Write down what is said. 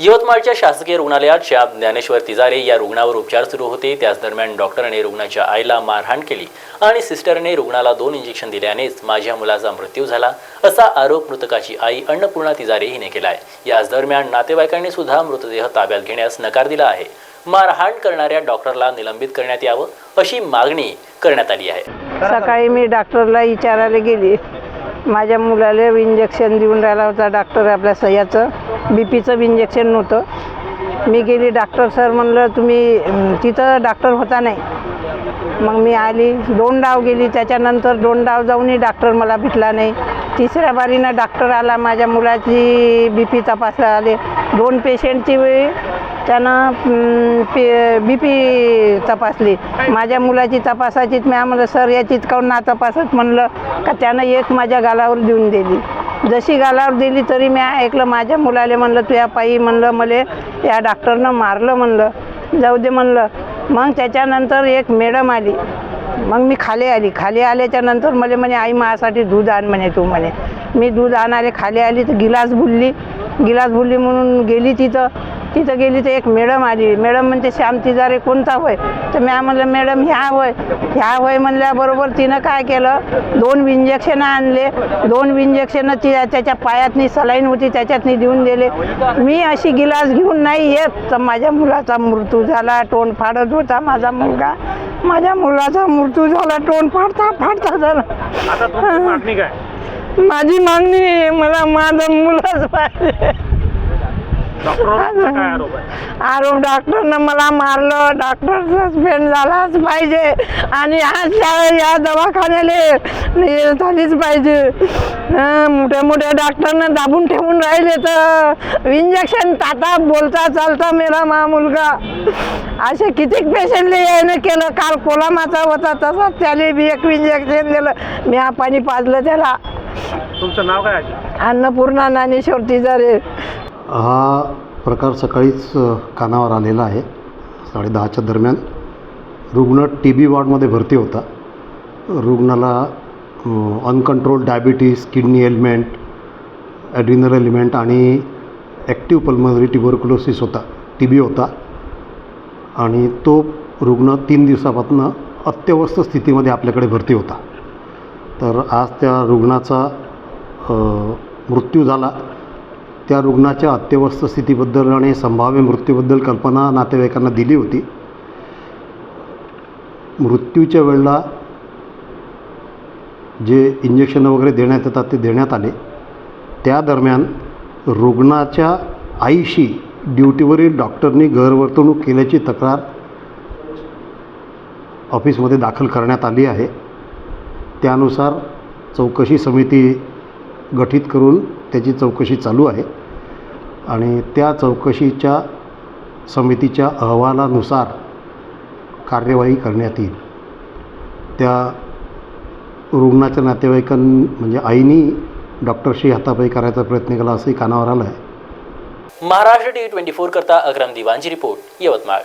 यवतमाळच्या शासकीय रुग्णालयात श्याम ज्ञानेश्वर तिजारे या रुग्णावर उपचार सुरू होते. त्याच दरम्यान डॉक्टरने रुग्णाच्या आईला मारहाण केली आणि सिस्टरने रुग्णाला दोन इंजेक्शन दिल्यानेच माझ्या मुलाचा मृत्यू झाला असा आरोप मृतकाची आई अन्नपूर्णा तिजारे हिने केला आहे याच दरम्यान नातेवाईकांनी सुद्धा मृतदेह ताब्यात घेण्यास नकार दिला आहे. मारहाण करणाऱ्या डॉक्टरला निलंबित करण्यात यावं अशी मागणी करण्यात आली आहे. सकाळी मी डॉक्टरला विचारायला गेली. माझ्या मुलाला इंजेक्शन देऊन राहिला होता डॉक्टर आपल्या सह्याचं. बी पीचं इंजेक्शन नव्हतं. मी गेली डॉक्टर सर म्हणलं तुम्ही तिथं डॉक्टर होता नाही. मग मी आली दोन डाव गेली त्याच्यानंतर दोन डाव जाऊनही डॉक्टर मला भेटला नाही. तिसऱ्या बारीनं डॉक्टर आला माझ्या मुलाची बी पी तपासायला आले. दोन पेशंटची त्यानं पे बी पी तपासली. माझ्या मुलाची तपासायची मी आम्हाला सर याचीच काऊन ना तपासत? म्हणलं का त्यानं एक माझ्या गालावर देऊन दिली. जशी गालावर दिली तरी मी ऐकलं माझ्या मुलाला म्हणलं तुझ्या पायी म्हणलं मले या डॉक्टरनं मारलं म्हणलं. जाऊ दे म्हणलं. मग त्याच्यानंतर एक मॅडम आली. मग मी खाली आली. खाली आल्याच्यानंतर मला म्हणे आई माझ्यासाठी दूध आण म्हणे तू म्हणे. मी दूध आणाले खाली आली तर गिलास बुलली गिलास बुलली म्हणून गेली तिथं. तिथं गेली तर एक मॅडम आली. मॅडम म्हणते श्याम तिजारे कोणता होय? तर मी म्हणलं मॅडम ह्या होय. ह्या होय म्हणल्याबरोबर तिनं काय केलं? दोन इंजेक्शन आणले. दोन इंजेक्शन ती त्याच्या पायातनी सलाईन होती त्याच्यातनी देऊन दिले. मी अशी गिलास घेऊन नाही येत. तर माझ्या मुलाचा मृत्यू झाला तोंड फाडत होता माझा मुलगा. माझ्या मुलाचा मृत्यू झाला तोंड फाडता फाडता झाला. माझी मागणी मला माझं मुलंच पाहिजे. आरोप डॉक्टरनं मला मारलं. डॉक्टर सस्पेंड झालाच पाहिजे. आणि आज या- या दवाखान्याला झालीच पाहिजे. मोठ्या मोठ्या डॉक्टरनं दाबून ठेवून राहिले तर इंजेक्शन ताता बोलता चालता मेला मा मुलगा. असे कितीक पेशंटले यायनं केलं? काल कोलामाचा होता तसा त्याला बी एक इंजेक्शन दिलं. मी हा पाणी पाजलं त्याला. तुमचं नाव काय अन्नपूर्णा ज्ञानेश्वर तिजारे हा प्रकार सकाळीच कानावर आलेला आहे. साडेदहाच्या दरम्यान रुग्ण टी बी वॉर्डमध्ये भरती होता. रुग्णाला uncontrol diabetes kidney element adrenal element आणि ॲक्टिव्ह पल्मनरी ट्युबरक्युलोसिस होता. टी बी होता. आणि तो रुग्ण तीन दिवसापासून अत्यवस्थ स्थितीमध्ये आपल्याकडे भरती होता. तर आज त्या रुग्णाचा मृत्यू झाला. त्या रुग्णाच्या अत्यवस्थ स्थितीबद्दल आणि संभाव्य मृत्यूबद्दल कल्पना नातेवाईकांना दिली होती. मृत्यूच्या वेळेला जे इंजेक्शन वगैरे देण्यात येतात ते देण्यात आले. त्या दरम्यान रुग्णाच्या आईशी ड्युटीवरील डॉक्टरनी गैरवर्तणूक केल्याची तक्रार ऑफिसमध्ये दाखल करण्यात आली आहे. त्यानुसार चौकशी समिती गठीत करून त्याची चौकशी चालू आहे. आणि त्या चौकशीच्या समितीच्या अहवालानुसार कार्यवाही करण्यात येईल. त्या रुग्णाच्या नातेवाईकां म्हणजे आईनी डॉक्टरशी हातापाई करायचा प्रयत्न केला असंही कानावर आलं आहे महाराष्ट्र टी ट्वेंटी फोर करता अग्रम दिवांची रिपोर्ट यवतमाळ.